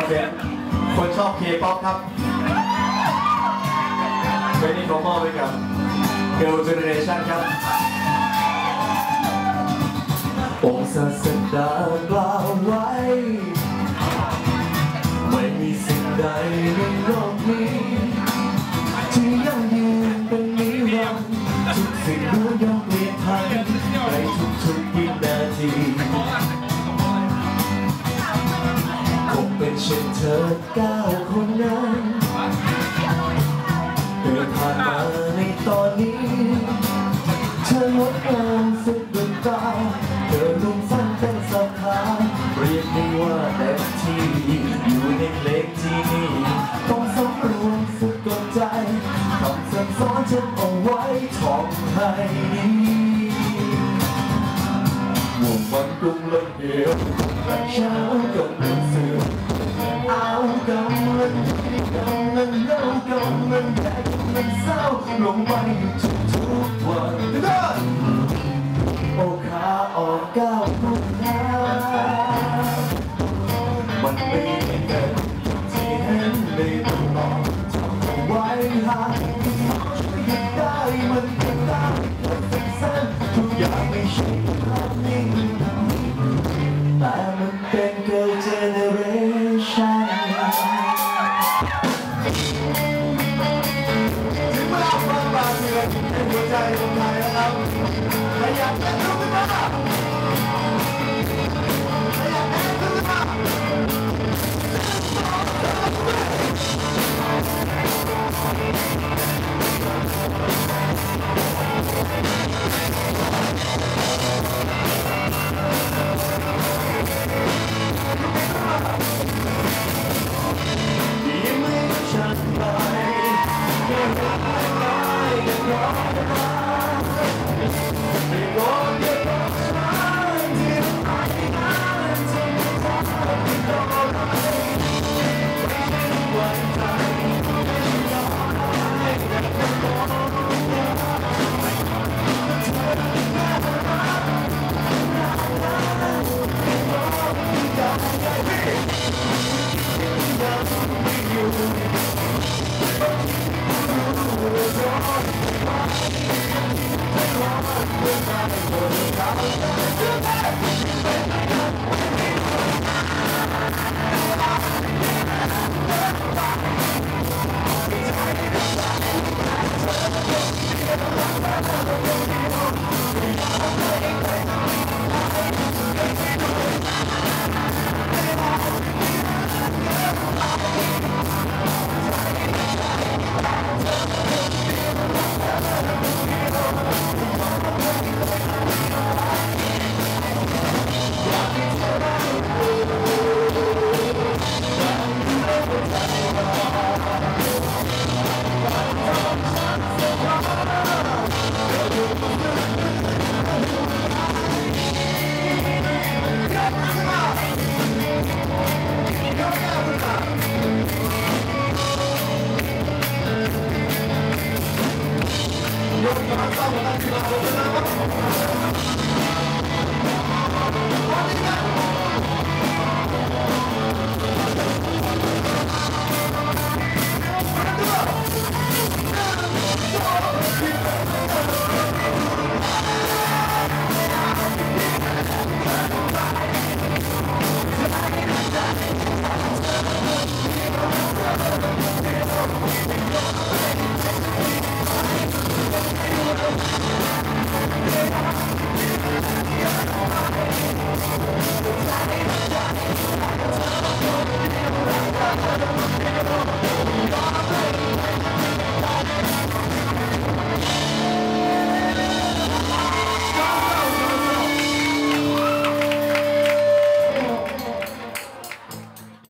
อเสียงคนชอบเคป๊อปครับเป็นนี้ขอมอบไปกับ Girl Generation ครับองศาสดากล่าวไว้ ไม่มีสิ่งใดในโลกนี้ที่ยั่งยืนเป็นนิรันดร์ทุกสิ่งล้วนย่อมเปลี่ยนผันในทุกๆวินาที ช่นเธอเก้าคนนั้นเดินผ่านมาในตอนนี้ เธองดงามสุดดวงตาเธอนุ่มสั้นเป็นสะพานเรียกได้ว่าเต็มที่อยู่ในเพลงที่นี่ ต้องสำรวมสุดกดใจคำสั่งสอนฉันเอาไว้ท่องให้วงมันกรุงเลยเดียวเช้ากำลังเสื่อมเอากำลังกำลังเล่ากำลังแย่เศร้าลงไปอยู่ทุกทุกๆวันโอ้ขาออกก้าวทุกทางมันมีเงินเห็นในตลอ đông lên đông lên đâu đông lên đại lên sao lòng bay chụp chụp quần ô ca ô ca ô ca mình đi đến chỉ hẹn đi đồng bò chẳng quay hàng hiện tại mình hiện tại mình sẽ sang thu giả mình sẽ làm 你不要风法，你的眼睛里就太阳。Lord, Bye. Senhor.